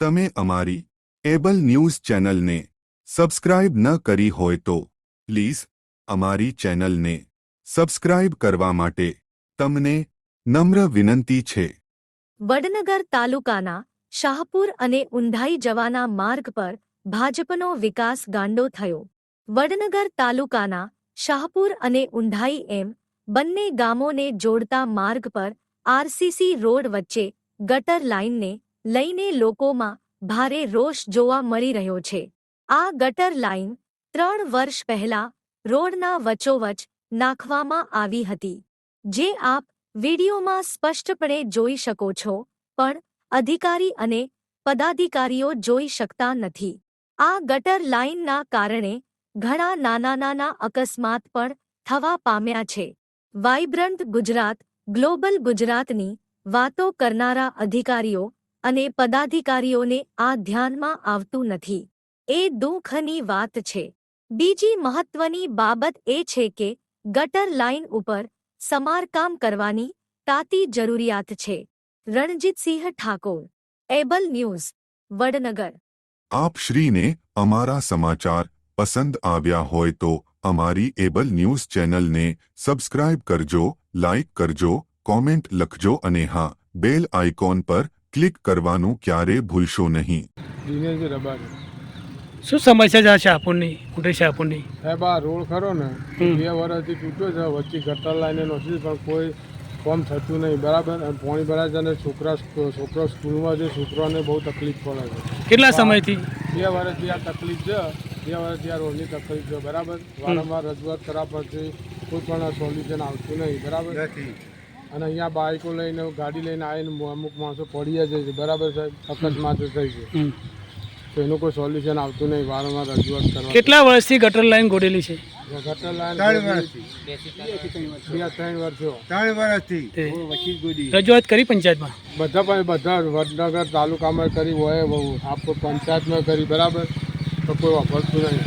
તમે અમારી Able news ચેનલને સબસ્ક્રાઇબ ન કરી હોય તો પ્લીઝ અમારી ચેનલને સબસ્ક્રાઇબ કરવા માટે તમને નમ્ર વિનંતી છે. વડનગર તાલુકાના શાહપુર અને ઊંઢાઈ જવાના માર્ગ પર ભાજપનો વિકાસ ગાંડો થયો. વડનગર તાલુકાના શાહપુર અને ઊંઢાઈ એમ બંને ગામોને જોડતા માર્ગ પર આરસીસી રોડ વચ્ચે ગટર લાઇનને લઈને લોકોમાં ભારે રોષ જોવા મળી રહ્યો છે. આ ગટર લાઇન ત્રણ વર્ષ પહેલા રોડના વચોવચ નાખવામાં આવી હતી. જે આપ વિડીયોમાં સ્પષ્ટપણે જોઈ શકો છો, પણ અધિકારી અને પદાધિકારીઓ જોઈ શકતા નથી. આ ગટર લાઇનના કારણે ઘણા નાના નાના અકસ્માત પણ થવા પામ્યા છે. વાઇબ્રન્ટ ગુજરાત, ગ્લોબલ ગુજરાતની વાતો કરનારા અધિકારીઓ અને પદાધિકારીઓને આ ધ્યાનમાં આવતું નથી. એ દુઃખની વાત છે. બીજી મહત્વની બાબત એ છે કે ગટર લાઇન ઉપર સમારકામ કરવાની તાતી જરૂરિયાત છે. Ranjitsinh Thakor, Able News, Vadnagar. આપ શ્રીને અમારા સમાચાર પસંદ આવ્યા હોય તો અમારી એબલ ન્યૂઝ ચેનલને સબસ્ક્રાઇબ કરજો લાઇક કરજો, કોમેન્ટ લખજો અને હા, બેલ આઇકોન પર ક્લિક કરવાનું ક્યારે ભૂલશો નહીં. દિનેશ રબારી. શું સમસ્યા છે આ શાહપુરની છે આપણને સાહેબ આ રોડ ખરો ને. બે વર્ષથી તૂટ્યો છે વચ્ચે ગટર લાઈને નથી પણ કોઈ કોમ થતું નહીં બરાબર? અને પાણી ભરાય છે અને છોકરા છોકરા સ્કૂલમાં છે છોકરાઓને બહુ તકલીફ પડે છે. કેટલા સમયથી? બે વર્ષથી આ તકલીફ છે બે વર્ષથી આ રોડની તકલીફ છે બરાબર? વારંવાર રજૂઆત કરવા પડશે કોઈ પણ સોલ્યુશન આવતું નહીં બરાબર? અને અહીંયા બાઇકો લઈને ગાડી લઈને આવીને અમુક માણસો પડી જાય છે. બરાબર સાહેબ અકસ્માત થઈ છે. તો એનું કોઈ સોલ્યુશન આવતું નહીં. વારંવાર રજૂઆત કરવા કેટલા વર્ષથી ગટર લાઈન ગોડેલી છે? ગટર લાઈન ત્રણ વર્ષથી. ત્રણ વર્ષો. ત્રણ વર્ષથી. રજૂઆત કરી પંચાયતમાં? બધા પણ બધા વડનગર તાલુકામાં કરી હોય આપણે પંચાયતમાં કરી બરાબર? તો કોઈ વાપરતું નહીં.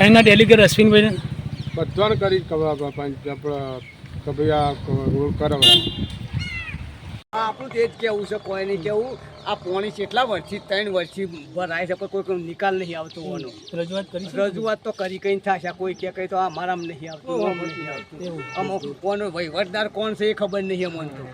અહીંના ડેલિગેટ અશ્વિનભાઈ બધાને કરી ખબર પંચ આપણે કે ભાઈ આ રોડ કરાવડા આપણું તે જ કેવું છે કોઈ નહીં કેવું. આ પોણી કેટલા વર્ષથી ત્રણ વર્ષથી ભરાય છે પણ કોઈ કોઈ નિકાલ નહીં આવતો હોવાનો. રજૂઆત કરી રજૂઆત તો કરી કઈ થશે કોઈ કે કઈ તો આ મારામાં નહીં આવતું આમ નહીં આવતું. અમુક કોનો વહીવટદાર કોણ છે એ ખબર નહીં અમને તો.